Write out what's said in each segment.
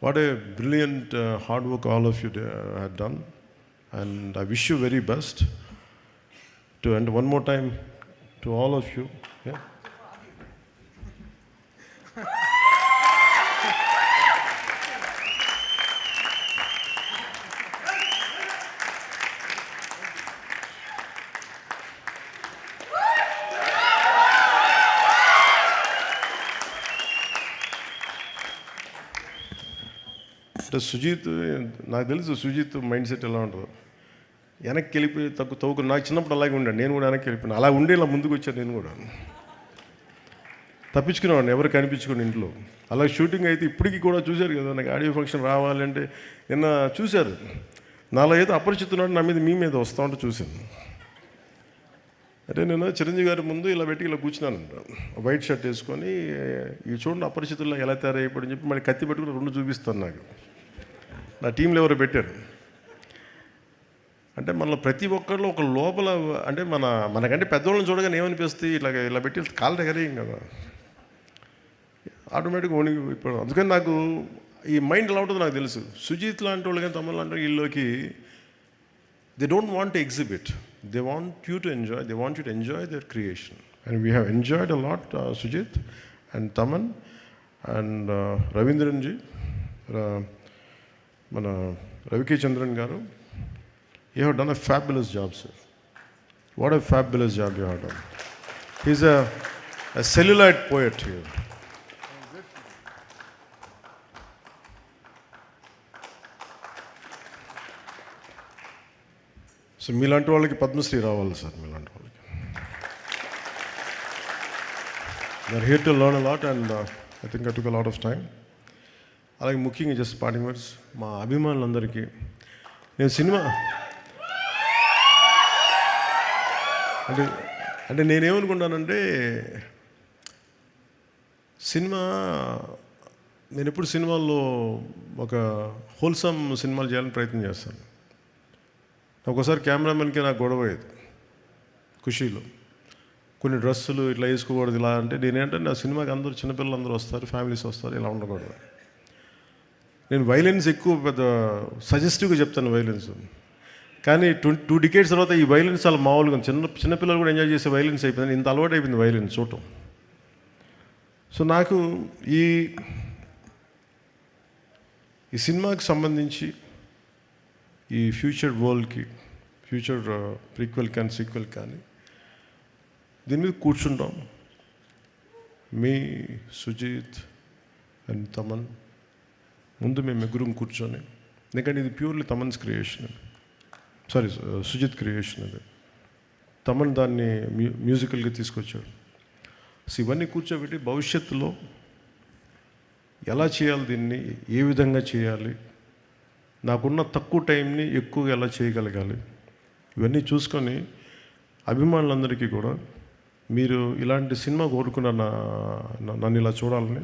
What a brilliant uh, hard work all of you uh, had done. And I wish you very best. To end one more time to all of you. Yeah. అంటే సుజీత్ నాకు తెలుసు Sujeeth mind set ఎలా ఉంటుందో. వెనక్కి వెళ్ళిపోయి తక్కువ తవ్వుకు నాకు చిన్నప్పుడు అలాగే ఉండాను నేను కూడా వెనక్కి వెళ్ళిపోయాను. అలా ఉండి ఇలా ముందుకు వచ్చాను నేను కూడా. తప్పించుకునేవాడిని ఎవరు కనిపించుకుని ఇంట్లో. అలా షూటింగ్ అయితే ఇప్పటికీ కూడా చూశారు కదా నాకు ఆడియో ఫంక్షన్ రావాలంటే నిన్న చూశారు. నాలో ఏదో అపరిచితున్నాడు నా మీద మీ మీద వస్తూ ఉంటే చూశాను. అంటే నేను చిరంజీవి గారి ముందు ఇలా పెట్టి ఇలా కూర్చున్నాను వైట్ షర్ట్ వేసుకొని ఇవి చూడండి అపరిచితుల్లో ఎలా తయారైపోయి చెప్పి మళ్ళీ కత్తి పెట్టుకుని రెండు చూపిస్తాను నాకు. నా టీంలో ఎవరు పెట్టారు? అంటే మన ప్రతి ఒక్కరిలో ఒక లోపల అంటే మన మనకంటే పెద్దవాళ్ళని చూడగానే ఏమనిపిస్తుంది? ఇట్లా ఇలా పెట్టి కాళ్ళ దగ్గరేం కదా. ఆటోమేటిక్గా ఓని ఇప్పుడు అందుకని నాకు ఈ మైండ్ ఎలా ఉంటుందో నాకు తెలుసు. సుజీత్ లాంటి వాళ్ళు కానీ తమ్ముళ్ళు లాంటి వీళ్ళకి they don't want to exhibit they want you to enjoy they want you to enjoy their creation and we have enjoyed a lot Sujith and Thaman and Ravindranji మన రవికే చంద్రన్ గారు you have done a fabulous job sir what a fabulous job you have done he's a celluloid poet here so మీలాంటి వాళ్ళకి పద్మశ్రీ రావాలి sir మీలాంటి వాళ్ళకి. There here to learn lot and I think I took lot of time అలాగే ముఖ్యంగా just parting words మా అభిమానులందరికీ. నేను సినిమా అంటే అంటే నేనేమనుకుంటానంటే సినిమా నేను ఎప్పుడు సినిమాల్లో ఒక హోల్సమ్ సినిమాలు చేయాలని ప్రయత్నం చేస్తాను. ఒకసారి కెమెరామెన్కి నాకు గొడవ అయ్యేది ఖుషీలో. కొన్ని డ్రెస్సులు ఇట్లా వేసుకోకూడదు ఇలా అంటే నేనేంటంటే నా సినిమాకి అందరూ చిన్నపిల్లలు అందరూ వస్తారు ఫ్యామిలీస్ వస్తారు ఇలా ఉండకూడదు. నేను వైలెన్స్ ఎక్కువ పెద్ద సజెస్టివ్గా చెప్తాను వైలెన్స్ కానీ టూ టూ డికేట్స్ తర్వాత ఈ వైలెన్స్ చాలా మామూలుగా చిన్న చిన్నపిల్లలు కూడా ఎంజాయ్ చేసే వైలెన్స్ అయిపోయింది. ఇంత అలవాటు అయిపోయింది వైలెన్స్ చూడటం. సో నాకు ఈ ఈ సినిమాకి సంబంధించి ఈ ఫ్యూచర్ వరల్డ్కి ఫ్యూచర్ ప్రీక్వెల్ కానీ సీక్వెల్ కానీ దీని మీద కూర్చుంటాం. మీ సుజిత్ అండ్ తమన్ ముందు మేము ముగ్గురం కూర్చొని. ఎందుకంటే ఇది purely Thaman's creation sorry Sujith creation అది. తమన్ దాన్ని మ్యూ మ్యూజికల్గా తీసుకొచ్చాడు. సో ఇవన్నీ కూర్చోబెట్టి భవిష్యత్తులో ఎలా చేయాలి దీన్ని ఏ విధంగా చేయాలి నాకున్న తక్కువ టైంని ఎక్కువగా ఎలా చేయగలగాలి ఇవన్నీ చూసుకొని అభిమానులందరికీ కూడా మీరు ఇలాంటి సినిమా కోరుకున్న నా- నన్ను ఇలా చూడాలని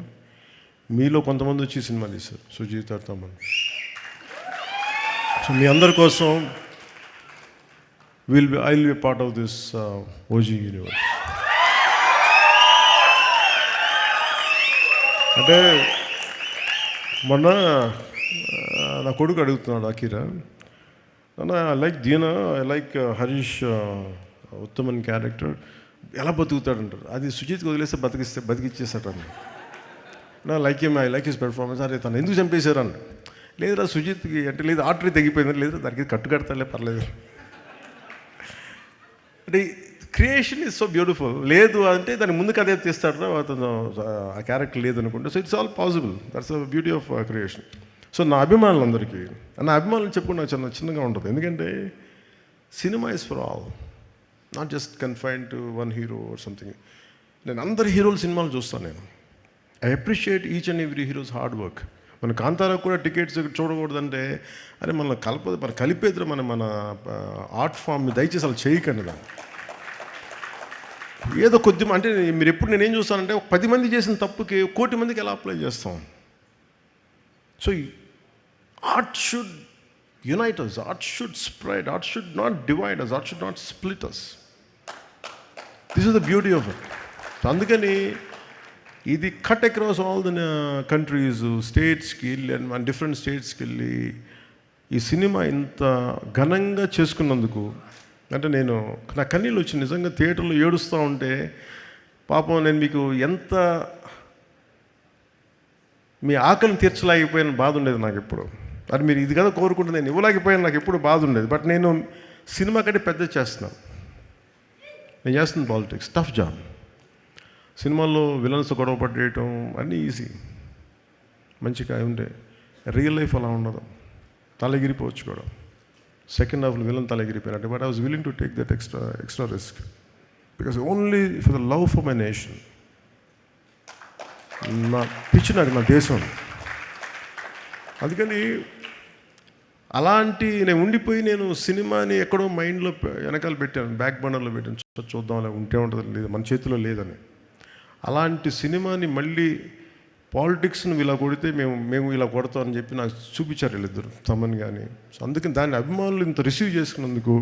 మీలో కొంతమంది వచ్చి సినిమా తీశారు. సుజీత్ తమన్. సో మీ అందరి కోసం will be I will be part of this OG universe అంటే మొన్న uh, నా కొడుకు అడుగుతున్నాడు అకీరా అన్న I like Dinah I like Harish Uthaman character ఎలా బతుకుతాడంటారు? అది సుజిత్కి వదిలేస్తే బతికిస్తే బతికిచ్చేస్తాడు నా లైక్ ఏం ఐ లైక్ హిస్ పెర్ఫార్మెన్స్ అరే తను ఎందుకు చంపేశారు అన్న? లేదురా సుజిత్కి అంటే లేదు ఆర్టరీ తగ్గిపోయింది లేదు దానికి కట్టు కడతాలే పర్లేదు. అంటే క్రియేషన్ ఇస్ సో బ్యూటిఫుల్ లేదు అంటే దాని ముందుకు అదే తీస్తాడు అతను ఆ క్యారెక్టర్ లేదు అనుకుంటే. So it's all possible that's the beauty of creation so నా అభిమానులందరికీ నా అభిమానులు చెప్పుకుంటే చిన్న చిన్నగా ఉంటుంది. ఎందుకంటే cinema is for all not just confine to one hero or something నేను అందరి హీరోల సినిమాలు చూస్తాను నేను. I appreciate each and every heroes hard work మన కాంతారాకు కూడా టికెట్స్ చూడకూడదంటే అరే మన కలపదు మన కలిపేద్దరు మన మన ఆర్ట్ ఫామ్ని దయచేసి అలా చేయకండి దాన్ని ఏదో కొద్ది అంటే మీరు ఎప్పుడు నేనేం చూస్తానంటే ఒక పది మంది చేసిన తప్పుకి కోటి మందికి ఎలా అప్లై చేస్తాం? So art should unite us art should spread art should not divide us art should not split us this is the beauty of it అందుకని ఇది cut across all the countries స్టేట్స్కి వెళ్ళి అండ్ మన different స్టేట్స్కి వెళ్ళి ఈ cinema ఇంత ఘనంగా చేసుకున్నందుకు అంటే నేను నా కన్నీళ్ళు వచ్చి నిజంగా థియేటర్లో ఏడుస్తూ ఉంటే పాపం నేను మీకు ఎంత మీ ఆకలిని తీర్చలేకపోయిన బాధ ఉండేది నాకు ఎప్పుడు. అది మీరు ఇది కదా కోరుకుంటే నేను ఇవ్వలేకపోయాను నాకు ఎప్పుడు బాధ ఉండేది. బట్ నేను సినిమా కంటే పెద్ద చేస్తున్నాను. నేను చేస్తున్నాను పాలిటిక్స్ టఫ్ జాబ్ సినిమాల్లో విలన్స్ గొడవ పడేయటం అన్నీ ఈజీ. మంచిగా ఉండే. రియల్ లైఫ్ అలా ఉండదు. తలగిరిపోవచ్చు కూడా. సెకండ్ హాఫ్లో villain తలగిరిపోయినట్టు but I was willing to take that extra extra risk because only for the love for my nation నా పిచ్చి నాకు నా దేశం. అందుకని అలాంటి నేను ఉండిపోయి నేను సినిమాని ఎక్కడో మైండ్లో వెనకాల పెట్టాను. బ్యాక్ బర్నర్లో పెట్టాను. చూద్దాం అలా ఉంటే ఉంటుంది లేదు మన చేతిలో లేదని. అలాంటి సినిమాని మళ్ళీ పాలిటిక్స్ను ఇలా కొడితే మేము మేము ఇలా కొడతామని చెప్పి నాకు చూపించారు వీళ్ళిద్దరు తమని కానీ సో అందుకని దాన్ని అభిమానులు ఇంత రిసీవ్ చేసుకున్నందుకు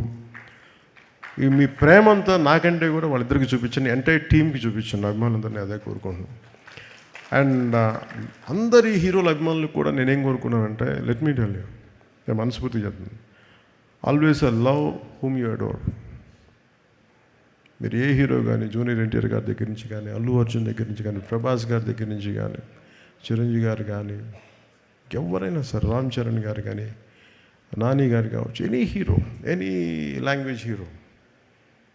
ఈ మీ ప్రేమ అంతా నాకంటే కూడా వాళ్ళిద్దరికి చూపించండి ఎంటైర్ టీంకి చూపించండి అభిమానులందరినీ అదే కోరుకుంటున్నాను అండ్ అందరి హీరోల అభిమానులు కూడా నేనేం కోరుకున్నానంటే లెట్ మీ టెల్ యూ నేను మనస్ఫూర్తి చెప్తాను always a love whom you adore మీరు ఏ హీరో కానీ జూనియర్ ఎన్టీఆర్ గారి దగ్గర నుంచి కానీ అల్లు అర్జున్ దగ్గర నుంచి కానీ ప్రభాస్ గారి దగ్గర నుంచి కానీ చిరంజీవి గారు కానీ ఎవరైనా సరే రామ్ చరణ్ గారు కానీ నాని గారు కావచ్చు any hero any language hero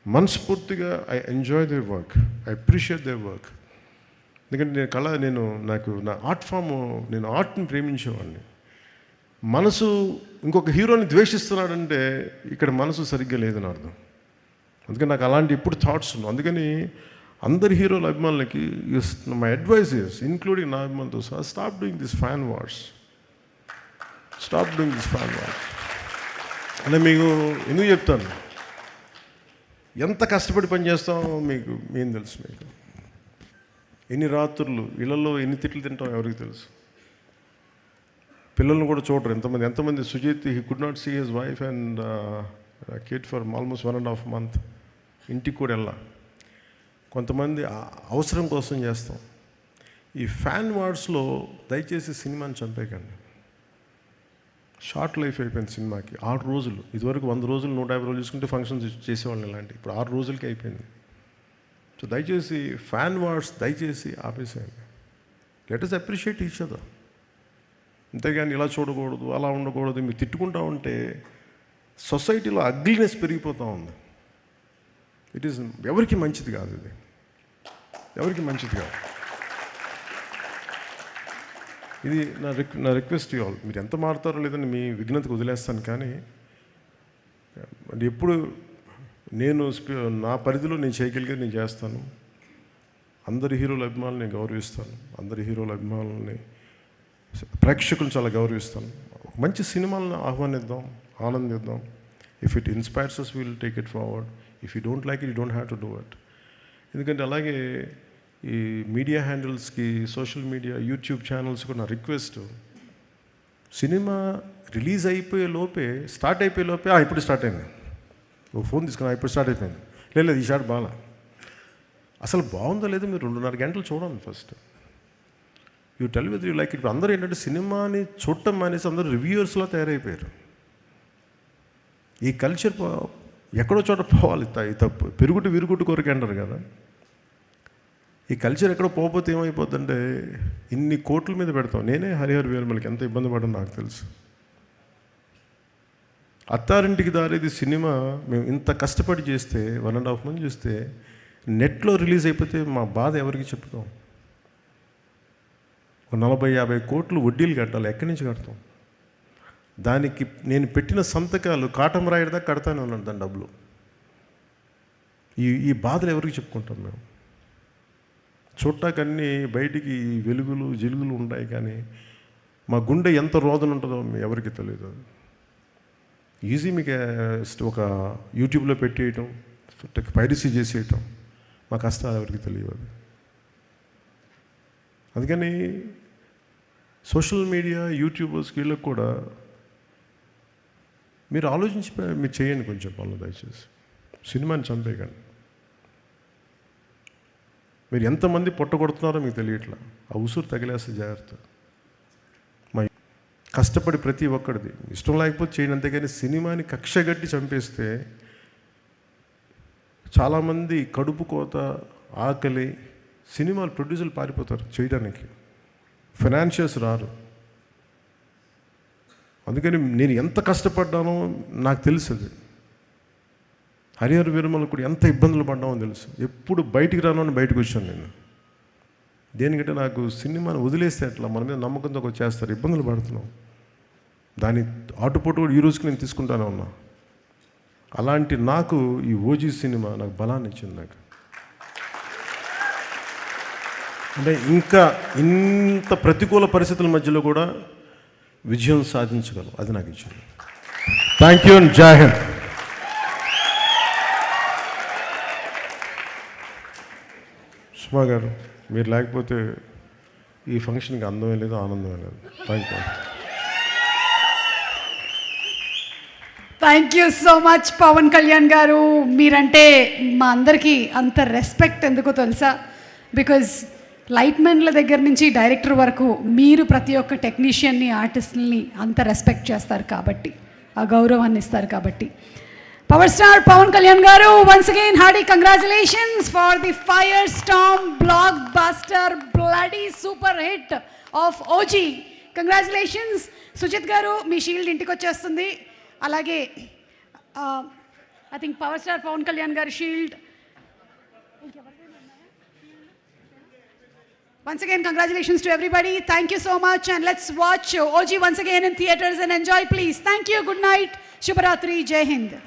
మనస్ఫూర్తిగా I enjoy they work I appreciate they work. ఎందుకంటే నేను కళ నేను నాకు నా ఆర్ట్ ఫామ్ నేను ఆర్ట్ని ప్రేమించేవాడిని. మనసు ఇంకొక హీరోని ద్వేషిస్తున్నాడంటే ఇక్కడ మనసు సరిగ్గా లేదని అర్థం. అందుకని నాకు అలాంటి ఇప్పుడు థాట్స్ ఉన్నాయి. అందుకని అందరి హీరోల అభిమానులకి మై అడ్వైస్ ఇస్ ఇంక్లూడింగ్ నా అభిమానులతో సహా stop doing this fan wars stop doing this fan wars అంటే మీకు ఎందుకు చెప్తాను? ఎంత కష్టపడి పని చేస్తామో మీకు ఏం తెలుసు మీకు? ఎన్ని రాత్రులు ఇళ్ళలో ఎన్ని తిట్లు తింటాం ఎవరికి తెలుసు? పిల్లల్ని కూడా చూడరు ఎంతమంది. ఎంతమంది Sujith he could not see his wife and kid for almost one and half month ఇంటికి కూడా వెళ్ళా. కొంతమంది అవసరం కోసం చేస్తాం. ఈ ఫ్యాన్ వార్డ్స్లో దయచేసి సినిమాని చంపేయకండి. షార్ట్ లైఫ్ అయిపోయింది సినిమాకి. ఆరు రోజులు. ఇదివరకు వంద రోజులు నూట యాభై రోజులు చూసుకుంటే ఫంక్షన్స్ చేసేవాళ్ళని ఇలాంటి. ఇప్పుడు ఆరు రోజులకి అయిపోయింది. సో దయచేసి ఫ్యాన్ వార్డ్స్ దయచేసి ఆపేసేయండి. Let us appreciate each other. అంతేగాని ఇలా చూడకూడదు అలా ఉండకూడదు మీరు తిట్టుకుంటా ఉంటే సొసైటీలో అగ్లీనెస్ పెరిగిపోతూ ఉంది. ఇట్ ఈస్ ఎవరికి మంచిది కాదు ఇది. ఎవరికి మంచిది కాదు. ఇది నా రిక్ నా రిక్వెస్ట్ ఆల్. మీరు ఎంత మారుతారో లేదని మీ విఘ్నతకు వదిలేస్తాను కానీ అంటే ఎప్పుడు నేను నా పరిధిలో నేను చేయగలిగేది నేను చేస్తాను. అందరి హీరోల అభిమానులు నేను గౌరవిస్తాను. అందరి హీరోల అభిమానులని ప్రేక్షకులను చాలా గౌరవిస్తాను. ఒక మంచి సినిమాలను ఆహ్వానిద్దాం ఆనందిద్దాం. If it inspires us will take it forward if you don't like it you don't have to do it ఎందుకంటే అలాగే ఈ మీడియా హ్యాండిల్స్కి సోషల్ మీడియా యూట్యూబ్ ఛానల్స్ కూడా నా రిక్వెస్ట్ సినిమా రిలీజ్ అయిపోయే లోపే స్టార్ట్ అయిపోయే లోపే "ఆ, ఇప్పుడు స్టార్ట్ అయింది. ఓ ఫోన్ తీసుకున్నా ఇప్పుడు స్టార్ట్ అయిపోయింది. లేదు లేదు, ఈ షాట్ బాగా అసలు బాగుందో లేదో మీరు రెండున్నర గంటలు చూడండి first. You tell with you like ఇప్పుడు అందరూ ఏంటంటే సినిమాని చూడటం మానేసి అందరూ రివ్యూయర్స్లో తయారైపోయారు. ఈ కల్చర్ ఎక్కడో చోట పోవాలి త- ఈ తప్పు. పెరుగుడు విరుగుడు కొరకు అంటారు కదా. ఈ కల్చర్ ఎక్కడో పోకపోతే ఏమైపోతుందంటే ఇన్ని కోట్ల మీద పెడతాం. నేనే హరిహర్ వేలుమలకి ఎంత ఇబ్బంది పడడం నాకు తెలుసు. అత్తారింటికి దారేది సినిమా మేము ఇంత కష్టపడి చేస్తే వన్ అండ్ హాఫ్ మంత్ చూస్తే నెట్లో రిలీజ్ అయిపోతే మా బాధ ఎవరికి చెప్పుతాం ఒక నలభై యాభై కోట్లు వడ్డీలు కట్టాలి. ఎక్కడి నుంచి కడతాం? దానికి నేను పెట్టిన సంతకాలు కాటం రాయడదా కడతానే ఉన్నాను దాని డబ్బులు. ఈ ఈ బాధలు ఎవరికి చెప్పుకుంటాం మేము? చూడటాకన్నీ బయటికి వెలుగులు జిలుగులు ఉంటాయి కానీ మా గుండె ఎంత రోదన ఉంటుందో ఎవరికి తెలియదు ఈజీ మీకు ఒక యూట్యూబ్లో పెట్టేయటం పైరసీ చేసేయటం మా కష్టాలు ఎవరికి తెలియదు అందుకని సోషల్ మీడియా యూట్యూబర్స్కి వీళ్ళకి కూడా మీరు ఆలోచించి మీరు చేయండి కొంచెం పనులు దయచేసి. సినిమాని చంపేయకండి. మీరు ఎంతమంది పొట్టగొడుతున్నారో మీకు తెలియట్లా. ఆ ఉసురు తగిలేస్తే జాగ్రత్త. మా కష్టపడి ప్రతి ఒక్కడిది. ఇష్టం లేకపోతే చేయండి. అంతేగాని సినిమాని కక్షగట్టి చంపేస్తే చాలామంది కడుపు కోత ఆకలి సినిమాలు ప్రొడ్యూసర్లు పారిపోతారు చేయడానికి. ఫైనాన్షియల్స్ రారు. అందుకని నేను ఎంత కష్టపడ్డానో నాకు తెలుసు అది హరిహర విరమల కూడా ఎంత ఇబ్బందులు పడ్డామో తెలుసు. ఎప్పుడు బయటికి రాను బయటకు వచ్చాను నేను. దేనికంటే నాకు సినిమాని వదిలేస్తే అట్లా మన మీద నమ్మకంతో ఒక చేస్తారు. ఇబ్బందులు పడుతున్నాం. దాని ఆటుపోటు కూడా ఈ రోజుకి నేను తీసుకుంటానే ఉన్నా. అలాంటి నాకు ఈ ఓజీ సినిమా నాకు బలాన్ని ఇచ్చింది నాకు. అంటే ఇంకా ఇంత ప్రతికూల పరిస్థితుల మధ్యలో కూడా విజయం సాధించగలం అది నాకు ఇచ్చింది థ్యాంక్ యూ అండ్ జై హింద్ సుమా గారు మీరు లేకపోతే ఈ ఫంక్షన్కి అందమే లేదు ఆనందమే లేదు. Thank you thank you so much Pawan Kalyan గారు. మీరంటే మా అందరికీ అంత రెస్పెక్ట్ ఎందుకో తెలుసా? బికాజ్ లైట్ మెన్ల దగ్గర నుంచి డైరెక్టర్ వరకు మీరు ప్రతి ఒక్క టెక్నీషియన్ని ఆర్టిస్ట్ని అంత రెస్పెక్ట్ చేస్తారు కాబట్టి ఆ గౌరవాన్ని ఇస్తారు కాబట్టి. పవర్ స్టార్ పవన్ కళ్యాణ్ గారు once again hearty congratulations for the fire storm blockbuster bloody super hit of OG. Congratulations. Sujith గారు మీ షీల్డ్ ఇంటికి వచ్చేస్తుంది. అలాగే I think power star Pawan Kalyan గారి shield. Once again, congratulations to everybody. Thank you so much. And let's watch OG once again in theaters and enjoy, please. Thank you. Good night. Shubharatri. Jai Hind.